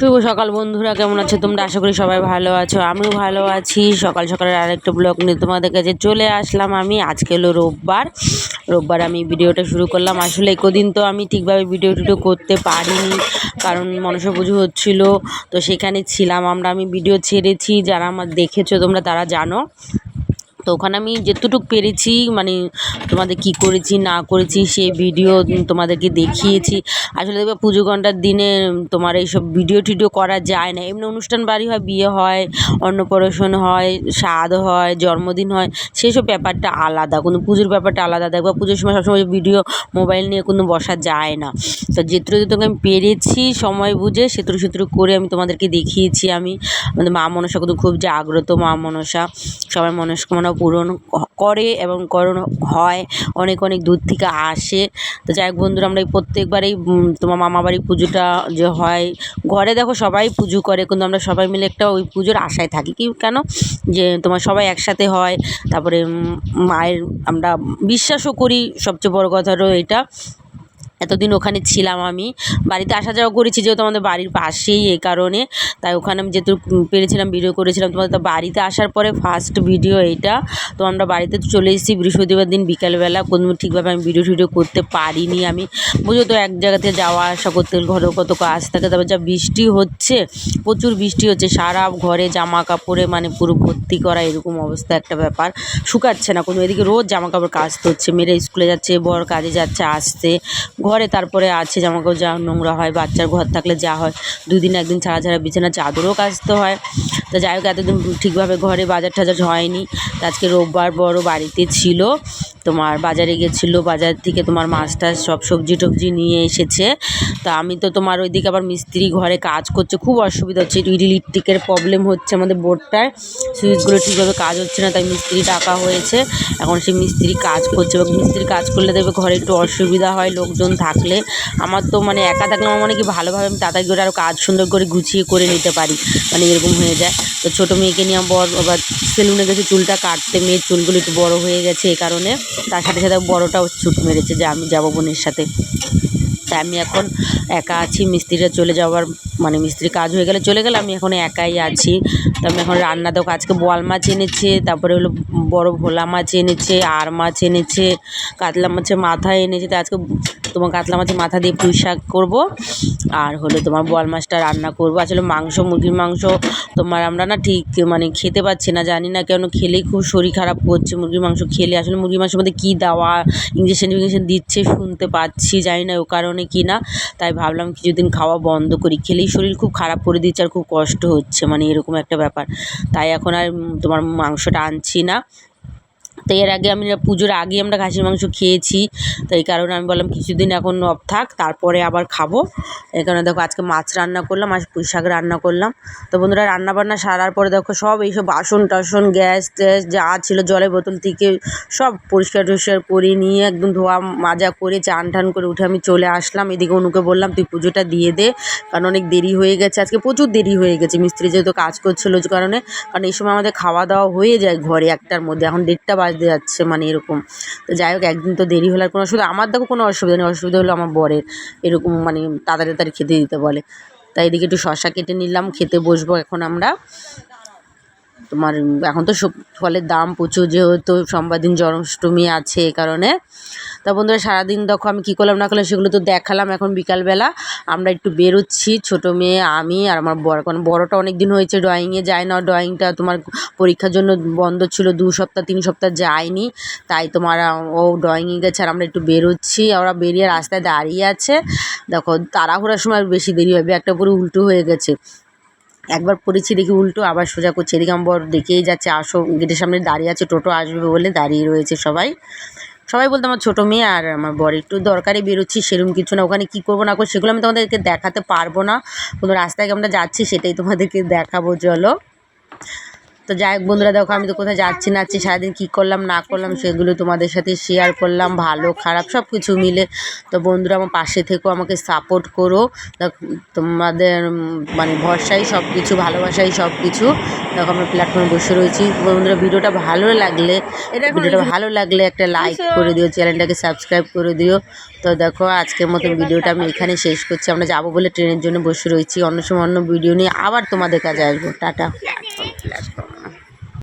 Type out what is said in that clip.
শুভ সকাল বন্ধুরা, কেমন আছো তোমরা? আশা করি সবাই ভালো আছো, আমিও ভালো আছি। সকাল সকালের আরেকটা ব্লগ নিয়ে তোমাদের কাছে চলে আসলাম আমি। আজকে হলো রোববার। রোববার আমি ভিডিওটা শুরু করলাম। আসলে কদিন তো আমি ঠিকভাবে ভিডিও টিডিও করতে পারিনি, কারণ মনসা পুজো হচ্ছিল, তো সেখানে ছিলাম। আমরা আমি ভিডিও ছেড়েছি, যারা আমার দেখেছ তোমরা তারা জানো। তো ওখানে আমি যেতটুকু পেরেছি মানে তোমাদের কি করেছি, না করেছি সেই ভিডিও তোমাদেরকে দেখিয়েছি। আসলে দেখবে পুজো ঘণ্টার দিনে তোমার এইসব ভিডিও টিডিও করা যায় না। এমনি অনুষ্ঠান বাড়ি হয়, বিয়ে হয়, অন্নপ্রাশন হয়, স্বাদ হয়, জন্মদিন হয়, সেসব ব্যাপারটা আলাদা। কোনো পুজোর ব্যাপারটা আলাদা। দেখবা পুজোর সময় সবসময় ভিডিও, মোবাইল নিয়ে কোনো বসা যায় না। তো যেটুকু যেটুকু আমি পেরেছি সময় বুঝে সেতুরু সেতুরু করে আমি তোমাদেরকে দেখিয়েছি আমি। আমাদের মা মনসা কিন্তু খুব জাগ্রত মা মনসা সবার মনস্কামনা পূরণ করে এবং করণ হয়, অনেক অনেক দূর থেকে আসে। তো যাই হোক বন্ধুরা, আমরা এই প্রত্যেকবারেই তোমার মামা বাড়ি পুজোটা যে হয়, ঘরে দেখো সবাই পুজো করে, কিন্তু আমরা সবাই মিলে একটা ওই পুজোর আশায় থাকি। কি, কেন? যে তোমার সবাই একসাথে হয়, তারপরে মায়ের আমরা বিশ্বাসও করি, সবচেয়ে বড় কথা হলো এটা। এতদিন ওখানে ছিলাম আমি। বাড়িতে আসা যাওয়া করেছি যেহেতু আমাদের বাড়ির পাশেই এই কারণে। তাই ওখানে আমি যেহেতু পেরেছিলাম ভিডিও করেছিলাম, তোমাদের তো বাড়িতে আসার পরে ফার্স্ট ভিডিও এইটা তো আমরা বাড়িতে চলে এসেছি বৃহস্পতিবার দিন বিকালবেলা। কোনো ঠিকভাবে আমি ভিডিও টিডিও করতে পারিনি আমি। বুঝো তো এক জায়গাতে যাওয়া, আসা করতে ঘরে কত কাজ থাকে, তারপর যা বৃষ্টি হচ্ছে, প্রচুর বৃষ্টি হচ্ছে। সারা ঘরে জামা কাপড়ে মানে পুরো ভর্তি করা এরকম অবস্থা একটা ব্যাপার। শুকাচ্ছে না কোনো, এদিকে রোজ জামা কাপড় কাচতে হচ্ছে। মেয়েরা স্কুলে যাচ্ছে, বর কাজে যাচ্ছে, আসছে। ঘরে, তারপরে আছে জামা কাপড় যা নোংরা হয়, বাচ্চার ঘর থাকলে যা হয়। দুদিন একদিন ছাড়া ছাড়া বিছানা, চাদরও কাচতে হয়। তো যাই হোক, এতদিন ঠিকভাবে ঘরে বাজার টাজার হয়নি আজকে রোববার বড় বাড়িতে ছিল। তোমার বাজারে গেছিল, বাজার থেকে তোমার মাছ টাছ সব সবজি টবজি নিয়ে এসেছে। তা আমি তো তোমার ওইদিকে আবার মিস্ত্রি ঘরে কাজ করছে, খুব অসুবিধা হচ্ছে ইলেকট্রিকের প্রবলেম হচ্ছে আমাদের বোর্ডটায়। সুইচগুলো ঠিকভাবে কাজ হচ্ছে না, তাই মিস্ত্রি ডাকা হয়েছে। এখন সেই মিস্ত্রি কাজ করছে, এবং মিস্ত্রি কাজ করলে দেখবে ঘরে একটু অসুবিধা হয় লোকজন থাকলে। আমার তো মানে একা থাকলে আমার মনে কি ভালোভাবে আমি তাড়াতাড়ি করে আরও কাজ সুন্দর করে গুছিয়ে করে নিতে পারি। মানে এরকম হয়ে যায়। তো ছোটো মেয়েকে নিয়ে বর, আবার সেলুনে গেছে, চুলটা কাটতে, মেয়ের চুলগুলো একটু বড় হয়ে গেছে এই কারণে। তার সাথে সাথে বড়োটাও ছুট মেরেছে যে আমি যাব বোনের সাথে। তাই আমি এখন একা আছি, মিস্ত্রিরা চলে যাওয়ার মানে মিস্ত্রি কাজ হয়ে গেলে চলে গেলে আমি এখন একাই আছি। তো আমি এখন রান্না দেবো আজকে বোয়াল মাছ এনেছে, তারপরে হলো বড়ো ভোলা মাছ এনেছে, আর মাছ এনেছে, কাতলা মাছের মাথা এনেছে, তো আজকে তোমার কাতলা মাছের মাথা দিয়ে পুঁই শাক করব, আর হলো তোমার বোয়াল মাছটা রান্না করব। আসলে মাংস, মুরগির মাংস তোমার আমরা না ঠিক মানে খেতে পাচ্ছি না, জানি না কেন খেলেই খুব শরীর খারাপ করছে মুরগির মাংস খেলে। আসলে মুরগির মাংসের মধ্যে কী দেওয়া ইঞ্জেকশন ফিঞ্জেকশন দিচ্ছে শুনতে পাচ্ছি, জানি না ও কারণে কি না। তাই ভাবলাম কিছুদিন খাওয়া বন্ধ করি। খেলেই শরীর খুব খারাপ করে দিচ্ছে আর খুব কষ্ট হচ্ছে মানে এরকম একটা ব্যাপার। তাই এখন আর তোমার মাংসটা আনছি না। তো এর আগে আমি পুজোর আগে আমরা খাসির মাংস খেয়েছি, তো এই কারণে আমি বললাম কিছুদিন এখন অফ থাক, তারপরে আবার খাব। এই কারণে দেখো আজকে মাছ রান্না করলাম, আজ পুঁই শাক রান্না করলাম। তো বন্ধুরা রান্না বান্না সারার পরে দেখো সব এইসব বাসন টাসন, গ্যাস ট্যাস যা ছিল, জলের বোতল থেকে সব পরিষ্কার টরিষ্কার করে নিয়ে একদম ধোয়া মাজা করে, চান টান করে উঠে আমি চলে আসলাম। এদিকে অনুকে বললাম, তুই পুজোটা দিয়ে দে, কারণ অনেক দেরি হয়ে গেছে। আজকে প্রচুর দেরি হয়ে গেছে, মিস্ত্রি যেহেতু কাজ করছিল যে কারণে। কারণ এই সময় আমাদের খাওয়া দাওয়া হয়ে যায় ঘরে একটার মধ্যে, এখন দেড়টা বাজতে যাচ্ছে মানে এরকম। তো যাই হোক, একদিন তো দেরি হলে আর কোনো অসুবিধা, আমার দেখো কোনো অসুবিধা নেই, অসুবিধা হলো আমার বরের। এরকম মানে তাড়াতাড়ি তাড়াতাড়ি খেতে দিতে বলে। তাই এদিকে একটু শশা কেটে নিলাম, খেতে বসবো এখন আমরা। তোমার, এখন তো সব ফলের দাম প্রচুর, যেহেতু সোমবার দিন জন্মাষ্টমী আছে এ কারণে। তা বন্ধুরা, সারাদিন দেখো আমি কী করলাম না করলাম সেগুলো তো দেখালাম এখন বিকালবেলা। আমরা একটু বেরোচ্ছি, ছোটো মেয়ে, আমি আর আমার বড় কারণ বড়টা অনেক দিন হয়েছে ড্রয়িংয়ে যায় না। ড্রয়িংটা তোমার পরীক্ষার জন্য বন্ধ ছিল, দু সপ্তাহ, তিন সপ্তাহ যায়নি। তাই তোমার, ও ড্রয়িংয়ে গেছে আর আমরা একটু বেরোচ্ছি। ওরা বেরিয়ে রাস্তায় দাঁড়িয়ে আছে। দেখো, তাড়াহুড়ার সময় বেশি দেরি হবে একটা পুরো উল্টো হয়ে গেছে। একবার পড়েছি দেখি উল্টো, আবার সোজা করছে। এদিকে আমার বর দেখেই যাচ্ছে, আসো, গেটের সামনে দাঁড়িয়ে আছে, টোটো আসবে বলে দাঁড়িয়ে রয়েছে সবাই। সবাই বলতো আমার ছোটো মেয়ে আর আমার বর একটু দরকারে বেরোচ্ছি সেরকম কিছু না। ওখানে কী করব না করব সেগুলো আমি তোমাদেরকে দেখাতে পারব না। কোনো রাস্তায় আমরা যাচ্ছি সেটাই তোমাদেরকে দেখাবো, চলো। তো যাই হোক বন্ধুরা দেখো আমি তো কোথায় যাচ্ছি না সারাদিন কী করলাম না করলাম সেগুলো তোমাদের সাথে শেয়ার করলাম ভালো খারাপ সব কিছু মিলে। তো বন্ধুরা আমার পাশে থেকেও আমাকে সাপোর্ট করো। তোমাদের মানে ভরসাই সব কিছু ভালোবাসাই সব কিছু দেখো আমরা প্ল্যাটফর্মে বসে রয়েছি। বন্ধুরা ভিডিওটা ভালো লাগলে এটা ভিডিওটা ভালো লাগলে একটা লাইক করে দিও চ্যানেলটাকে সাবস্ক্রাইব করে দিও। তো দেখো আজকের মতো ভিডিওটা আমি এখানে শেষ করছি। আমরা যাব বলে ট্রেনের জন্য বসে রয়েছি। অন্য সময় অন্য ভিডিও নিয়ে আবার তোমাদের কাছে আসব। টাটা।